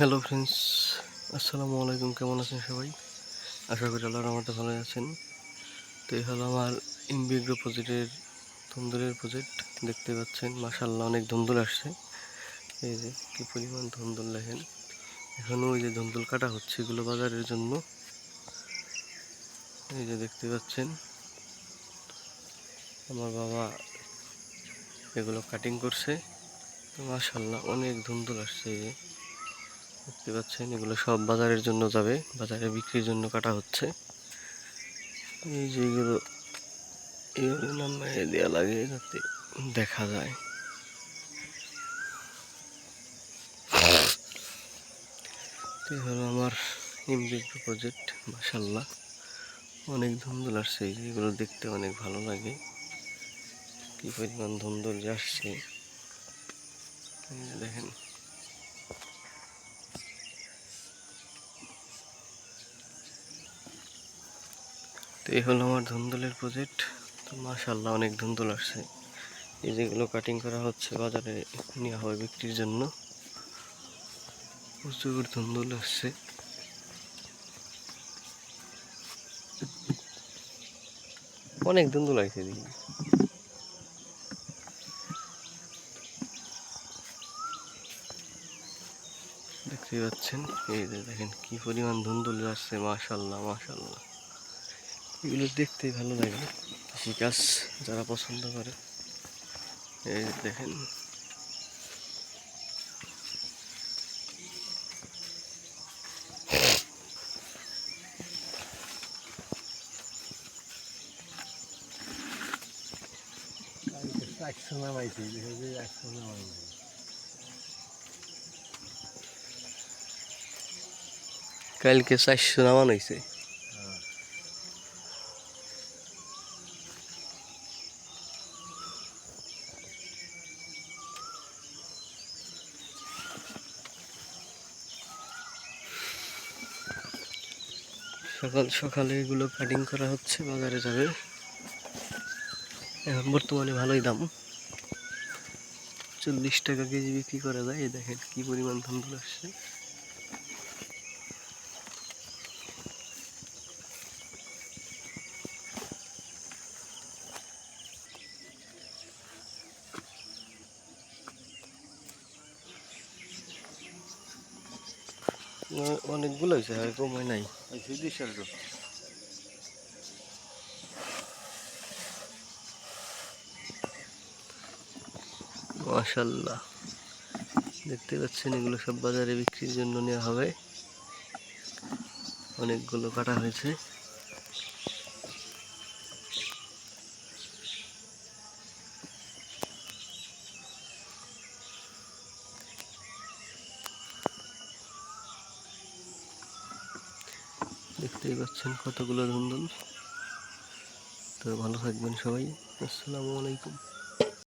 Hello friends, আসসালামু আলাইকুম, কেমন আছেন সবাই? আশা করি আল্লাহর রহমতে ভালো আছেন। তো এই হলো আমার ইনবিগ্রো প্রজেক্টের ধুন্দুলের প্রজেক্ট, দেখতে পাচ্ছেন মাসাল্লাহ অনেক ধুন্দুল আসছে। এই যে, কী পরিমাণ ধুন্দুল দেখেন। এখনও ওই যে ধুন্দুল কাটা হচ্ছে এগুলো বাজারের জন্য। এই যে দেখতে পাচ্ছেন, আমার বাবা এগুলো কাটিং করছে। মাসাল্লাহ অনেক ধুন্দুল আসছে এই যে। দেখতে পাচ্ছেন, এগুলো সব বাজারের জন্য যাবে, বাজারে বিক্রির জন্য কাটা হচ্ছে। এই যে এগুলো এইভাবে নামায় দেওয়া লাগে যাতে দেখা যায়। এই হলো আমার ইমবিগ প্রজেক্ট মাসাল্লাহ অনেক ধুন্দুল আসছে, এই যে এগুলো দেখতে অনেক ভালো লাগে। কি পরিমাণ ধুন্দুল যে আসছে। দেখেন। তো এই হলো আমার ধুন্দুলের প্রজেক্ট তো মাশাল্লাহ অনেক ধুন্দুল আসছে। এই যেগুলো কাটিং করা হচ্ছে বাজারে নেওয়া হয় বিক্রির জন্য। প্রচুর ধুন্দুল আসছে। অনেক ধুন্দুল আসছে দেখি দেখতে পাচ্ছেন, এই যে দেখেন কি পরিমাণ ধুন্দুল আসছে মাশাল্লাহ মাশাল্লাহ এগুলো দেখতে ভালো লাগে কৃষিকাজ যারা পছন্দ করে। এই দেখেন। কালকে চারশো নামান হয়েছে সকাল সকালে এগুলো কাটিং করা হচ্ছে, বাজারে যাবে। এখন বর্তমানে ভালোই দাম। চল্লিশ টাকা কেজি বিক্রি করা যায়, এই দেখেন কী পরিমাণ ধুন্দুল আসছে। অনেকগুলো হয়েছে আর কমে নাই। মাশাল্লাহ। দেখতে পাচ্ছেন এগুলো সব বাজারে বিক্রির জন্য নেওয়া হবে। অনেকগুলো কাটা হয়েছে। দেখতেই পাচ্ছেন কতগুলো ধুন্দুল তো ভালো থাকবেন সবাই। আসসালামু আলাইকুম।